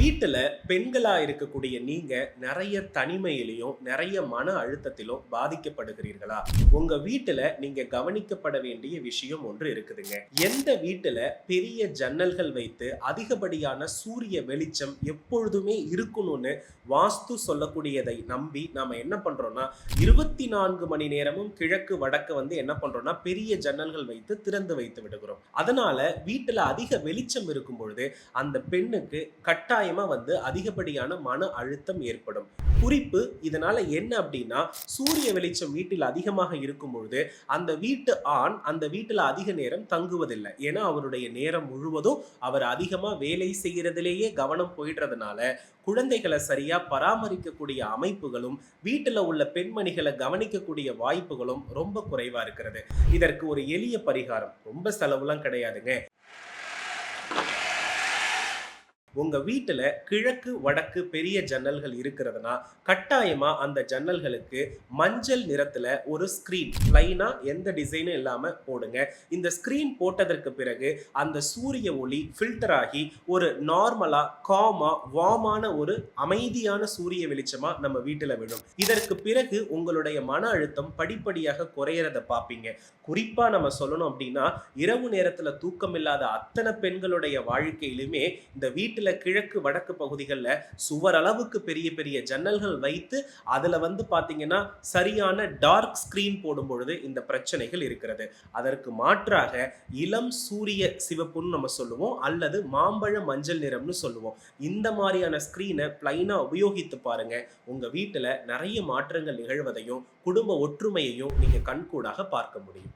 வீட்டில் பெண்களாக இருக்கக்கூடிய நீங்கள் நிறைய தனிமையிலையும் நிறைய மன அழுத்தத்திலும் பாதிக்கப்படுகிறீர்களா? உங்கள் வீட்டில் நீங்கள் கவனிக்கப்பட வேண்டிய விஷயம் ஒன்று இருக்குதுங்க. எந்த வீட்டில் பெரிய ஜன்னல்கள் வைத்து அதிகப்படியான சூரிய வெளிச்சம் எப்பொழுதுமே இருக்கணும்னு வாஸ்து சொல்லக்கூடியதை நம்பி நாம் என்ன பண்ணுறோன்னா இருபத்தி நான்கு மணி நேரமும் கிழக்கு வடக்கு வந்து என்ன பண்ணுறோன்னா பெரிய ஜன்னல்கள் வைத்து திறந்து வைத்து விடுகிறோம். அதனால் வீட்டில் அதிக வெளிச்சம் இருக்கும் பொழுது அந்த பெண்ணுக்கு கட்டாய வந்து அதிகப்படியான மன அழுத்தம் ஏற்படும். குறிப்பு இதனால என்ன அப்படின்னா சூரிய வெளிச்சம் வீட்டில் அதிகமாக இருக்கும் பொழுது அந்த வீட்டு ஆண் அந்த வீட்டில் அதிக நேரம் தங்குவதில்லை. ஏன்னா அவருடைய நேரம் முழுவதும் அவர் அதிகமா வேலை செய்கிறதுலேயே கவனம் போயிடுறதுனால குழந்தைகளை சரியா பராமரிக்கக்கூடிய அமைப்புகளும் வீட்டில் உள்ள பெண்மணிகளை கவனிக்கக்கூடிய வாய்ப்புகளும் ரொம்ப குறைவா இருக்கிறது. இதற்கு ஒரு எளிய பரிகாரம். ரொம்ப செலவுலாம் கிடையாதுங்க. உங்க வீட்டுல கிழக்கு வடக்கு பெரிய ஜன்னல்கள் இருக்கிறதுனா கட்டாயமா அந்த ஜன்னல்களுக்கு மஞ்சள் நிறத்துல ஒரு ஸ்கிரீன் லைனா எந்த டிசைனும் இல்லாம போடுங்க. இந்த ஸ்கிரீன் போட்டதற்கு பிறகு அந்த சூரிய ஒளி ஃபில்டர் ஆகி ஒரு நார்மலா காமா வாமான ஒரு அமைதியான சூரிய வெளிச்சமா நம்ம வீட்டுல விழும். இதற்கு பிறகு உங்களுடைய மன அழுத்தம் படிப்படியாக குறையறத பார்ப்பீங்க குறிப்பா நம்ம சொல்லணும் அப்படின்னா இரவு நேரத்துல தூக்கம் இல்லாத அத்தனை பெண்களுடைய வாழ்க்கையிலுமே இந்த வீட்டில் கிழக்கு வடக்கு பகுதிகளில் சுவர் அளவுக்கு பெரிய பெரிய ஜன்னல்கள் வைத்து அதில் வந்து பார்த்தீங்கன்னா சரியான டார்க் ஸ்க்ரீன் போடும் பொழுது இந்த பிரச்சனைகள் இருக்கிறது. அதற்கு மாற்றாக இளம் சூரிய சிவப்புன்னு நம்ம சொல்லுவோம் அல்லது மாம்பழ மஞ்சள் நிறம்னு சொல்லுவோம். இந்த மாதிரியான ஸ்க்ரீனை பிளைனாக உபயோகித்து பாருங்க. உங்கள் வீட்டில் நிறைய மாற்றங்கள் நிகழ்வதையும் குடும்ப ஒற்றுமையையும் நீங்கள் கண்கூடாக பார்க்க முடியும்.